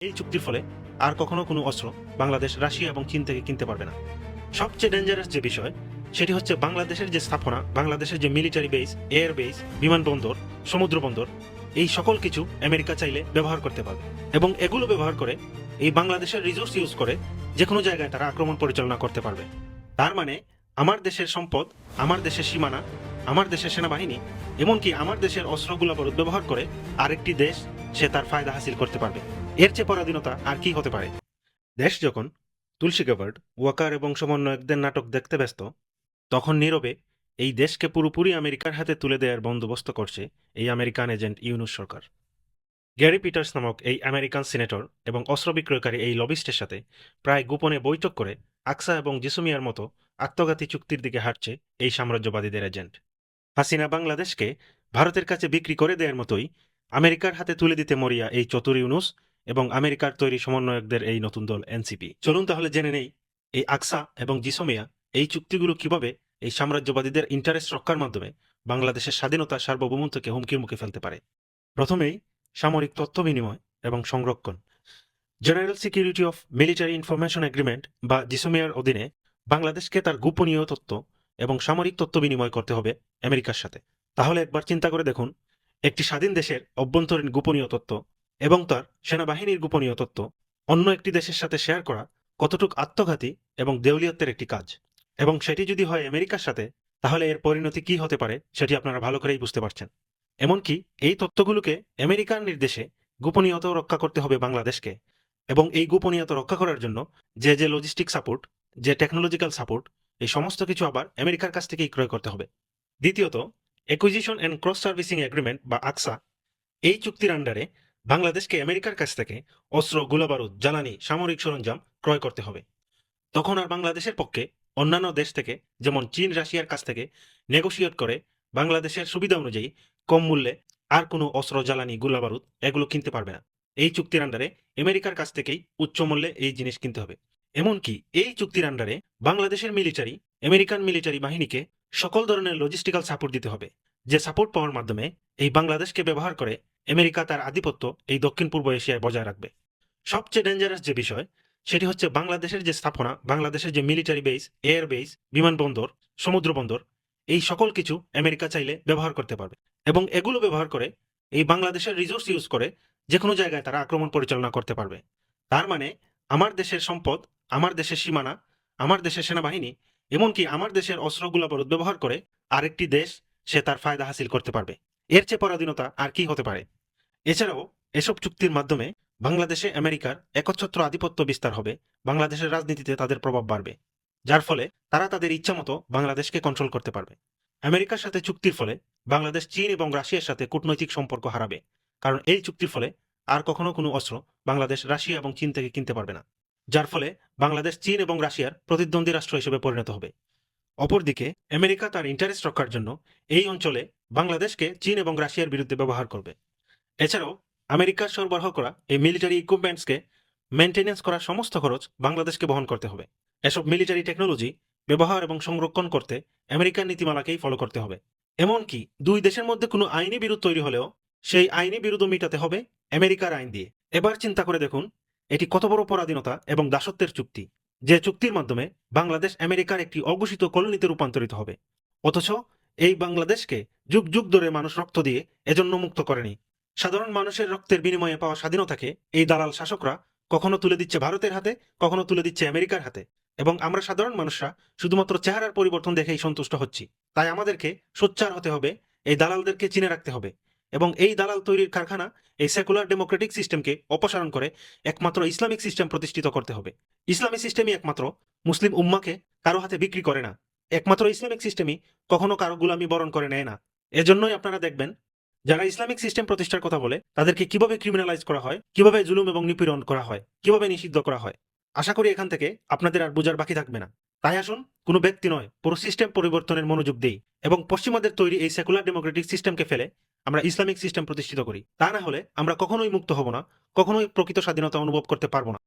এই চুক্তির ফলে আর কখনো কোনো অস্ত্র বাংলাদেশ, রাশিয়া এবং চীন থেকে কিনতে পারবে না। সবচেয়ে ডেঞ্জারাস যে বিষয়, সেটি হচ্ছে বাংলাদেশের যে স্থাপনা, বাংলাদেশের যে মিলিটারি বেস এয়ার বেস বিমানবন্দর, সমুদ্র বন্দর, এই সকল কিছু আমেরিকা চাইলে ব্যবহার করতে পারবে। এবং এগুলো ব্যবহার করে এই বাংলাদেশের রিসোর্স ইউজ করে যে কোনো জায়গায় তারা আক্রমণ পরিচালনা করতে পারবে। তার মানে আমার দেশের সম্পদ, আমার দেশের সীমানা আমার দেশের সেনাবাহিনী, এমনকি আমার দেশের অস্ত্রগুলো ব্যবহার করে আরেকটি দেশ সে তার ফায়দা হাসিল করতে পারবে। এর চেয়ে পরাধীনতা আর কি হতে পারে? দেশ যখন তুলসী গাভার্ড ওয়াকার এবং সমন্বয়কদের নাটক দেখতে ব্যস্ত, তখন নীরবে এই দেশকে পুরোপুরি আমেরিকার হাতে তুলে দেওয়ার বন্দোবস্ত করছে এই আমেরিকান এজেন্ট ইউনুস সরকার। গ্যারি পিটার্স নামক এই আমেরিকান সিনেটর এবং অস্ত্র বিক্রয়কারী এই লবিস্টের সাথে প্রায় গোপনে বৈঠক করে আকসা এবং জিসুমিয়ার মতো আত্মঘাতী চুক্তির দিকে হাঁটছে এই সাম্রাজ্যবাদীদের এজেন্ট। হাসিনা বাংলাদেশকে ভারতের কাছে বিক্রি করে দেওয়ার মতোই আমেরিকার হাতে তুলে দিতে মরিয়া এই চতুর ইউনুস এবং আমেরিকার তৈরি সমন্বয়কদের এই নতুন দল এনসিপি। চলুন তাহলে জেনে নেই, এই আকসা এবং জিসোমিয়া এই চুক্তিগুলো কীভাবে এই সাম্রাজ্যবাদীদের ইন্টারেস্ট রক্ষার মাধ্যমে বাংলাদেশের স্বাধীনতা সার্বভৌমত্বকে হুমকির মুখে ফেলতে পারে। প্রথমেই সামরিক তথ্য বিনিময় এবং সংরক্ষণ। General security of military information agreement বা জিসোমিয়ার অধীনে বাংলাদেশকে তার গোপনীয় তথ্য এবং সামরিক তথ্য বিনিময় করতে হবে আমেরিকার সাথে। তাহলে একবার চিন্তা করে দেখুন, একটি স্বাধীন দেশের অভ্যন্তরীণ গোপনীয় তথ্য এবং তার সেনাবাহিনীর গোপনীয় তথ্য, অন্য একটি দেশের সাথে শেয়ার করা কতটুক আত্মঘাতী এবং দেউলিয়ত্বের একটি কাজ। এবং সেটি যদি হয় আমেরিকার সাথে, তাহলে এর পরিণতি কি হতে পারে সেটি আপনারা ভালো করেই বুঝতে পারছেন। এমনকি এই তথ্যগুলোকে আমেরিকার নির্দেশে গোপনীয়তাও রক্ষা করতে হবে বাংলাদেশকে এবং এই গোপনীয়তা রক্ষা করার জন্য যে যে লজিস্টিক সাপোর্ট যে টেকনোলজিক্যাল সাপোর্ট এই সমস্ত কিছু আবার আমেরিকার কাছ থেকেই ক্রয় করতে হবে। দ্বিতীয়ত acquisition and cross servicing agreement বা আকসা, এই চুক্তির আন্ডারে বাংলাদেশকে আমেরিকার কাছ থেকে অস্ত্র, গোলাবারুদ, জ্বালানি, সামরিক সরঞ্জাম ক্রয় করতে হবে। তখন আর বাংলাদেশের পক্ষে অন্যান্য দেশ থেকে, যেমন চীন, রাশিয়ার কাছ থেকে নেগোশিয়েট করে বাংলাদেশের সুবিধা অনুযায়ী কম মূল্যে আর কোনো অস্ত্র, জ্বালানি, গোলাবারুদ এগুলো কিনতে পারবে না। এই চুক্তির আন্ডারে আমেরিকার কাছ থেকেই উচ্চ মূল্যে এই জিনিস কিনতে হবে। এমনকি এই চুক্তির আন্ডারে বাংলাদেশের মিলিটারি, আমেরিকান মিলিটারি বাহিনীকে সকল ধরনের লজিস্টিক্যাল সাপোর্ট দিতে হবে, যে সাপোর্ট পাওয়ার মাধ্যমে এই বাংলাদেশকে ব্যবহার করে আমেরিকা তার আধিপত্য এই দক্ষিণ পূর্ব এশিয়ায় বজায় রাখবে। সবচেয়ে ডেঞ্জারাস যে বিষয়, সেটি হচ্ছে বাংলাদেশের যে স্থাপনা, বাংলাদেশের যে মিলিটারি বেস এয়ার বেস বিমানবন্দর সমুদ্র বন্দর, এই সকল কিছু আমেরিকা চাইলে ব্যবহার করতে পারবে এবং এগুলো ব্যবহার করে এই বাংলাদেশের রিসোর্স ইউজ করে যে কোনো জায়গায় তারা আক্রমণ পরিচালনা করতে পারবে। তার মানে আমার দেশের সম্পদ আমার দেশের সীমানা, আমার দেশের সেনাবাহিনী, এমনকি আমার দেশের অস্ত্রগুলো বরুদ ব্যবহার করে আরেকটি দেশ সে তার ফায়দা হাসিল করতে পারবে। এর চেয়ে পরাধীনতা আর কি হতে পারে? এছাড়াও, এসব চুক্তির মাধ্যমে বাংলাদেশে আমেরিকার একচ্ছত্র আধিপত্য বিস্তার হবে, বাংলাদেশের রাজনীতিতে তাদের প্রভাব বাড়বে। যার ফলে তারা তাদের ইচ্ছামতো বাংলাদেশকে কন্ট্রোল করতে পারবে। আমেরিকার সাথে চুক্তির ফলে বাংলাদেশ চীন এবং রাশিয়ার সাথে কূটনৈতিক সম্পর্ক হারাবে, কারণ এই চুক্তির ফলে আর কখনো কোনো অস্ত্র বাংলাদেশ, রাশিয়া এবং চীন থেকে কিনতে পারবে না। যার ফলে বাংলাদেশ, চীন এবং রাশিয়ার প্রতিদ্বন্দ্বী রাষ্ট্র হিসেবে পরিণত হবে। অপরদিকে, আমেরিকা তার ইন্টারেস্ট রক্ষার জন্য এই অঞ্চলে বাংলাদেশকে চীন এবং রাশিয়ার বিরুদ্ধে ব্যবহার করবে। এছাড়াও, আমেরিকার সরবরাহ করা এই মিলিটারি ইকুইপমেন্টসকে মেনটেন্যান্স করার সমস্ত খরচ বাংলাদেশকে বহন করতে হবে। এসব মিলিটারি টেকনোলজি ব্যবহার এবং সংরক্ষণ করতে আমেরিকার নীতিমালাকেই ফলো করতে হবে। এমনকি দুই দেশের মধ্যে কোনো আইনি বিরোধ তৈরি হলেও সেই আইনি বিরোধ মিটাতে হবে আমেরিকার আইন দিয়ে। এবার চিন্তা করে দেখুন এটি কত বড় পরাধীনতা এবং দাসত্বের চুক্তি, যে চুক্তির মাধ্যমে বাংলাদেশ আমেরিকার একটি অঘোষিত কলোনিতে রূপান্তরিত হবে। অথচ এই বাংলাদেশকে যুগ যুগ ধরে মানুষ রক্ত দিয়ে এজন্য মুক্ত করেনি। সাধারণ মানুষের রক্তের বিনিময়ে পাওয়া স্বাধীনতাকে এই দালাল শাসকরা কখনো তুলে দিচ্ছে ভারতের হাতে, কখনো তুলে দিচ্ছে আমেরিকার হাতে। এবং আমরা সাধারণ মানুষরা শুধুমাত্র চেহারার পরিবর্তন দেখেই সন্তুষ্ট হচ্ছি। তাই আমাদেরকে সোচ্চার হতে হবে, এই দালালদেরকে চিনে রাখতে হবে। এবং এই দালাল তৈরির কারখানা এই সেকুলার ডেমোক্রেটিক সিস্টেমকে অপসারণ করে একমাত্র ইসলামিক সিস্টেম প্রতিষ্ঠিত করতে হবে। ইসলামী সিস্টেমই একমাত্র মুসলিম উম্মাকে কারও হাতে বিক্রি করে না। একমাত্র ইসলামিক সিস্টেমই কখনো কারও গুলামি বরণ করে নেয় না। এজন্যই আপনারা দেখবেন, যারা ইসলামিক সিস্টেম প্রতিষ্ঠার কথা বলে, তাদেরকে কীভাবে ক্রিমিনালাইজ করা হয়, কীভাবে জুলুম এবং নিপীড়ন করা হয়, কীভাবে নিষিদ্ধ করা হয়, আশা করি এখান থেকে আপনাদের আর বোঝার বাকি থাকবে না। তাই আসুন, কোনো ব্যক্তি নয়, পুরো সিস্টেম পরিবর্তনের মনোযোগ দেই এবং পশ্চিমাদের তৈরি এই সেকুলার ডেমোক্রেটিক সিস্টেমকে ফেলে আমরা ইসলামিক সিস্টেম প্রতিষ্ঠিত করি। তা না হলে আমরা কখনোই মুক্ত হব না, কখনোই প্রকৃত স্বাধীনতা অনুভব করতে পারব না।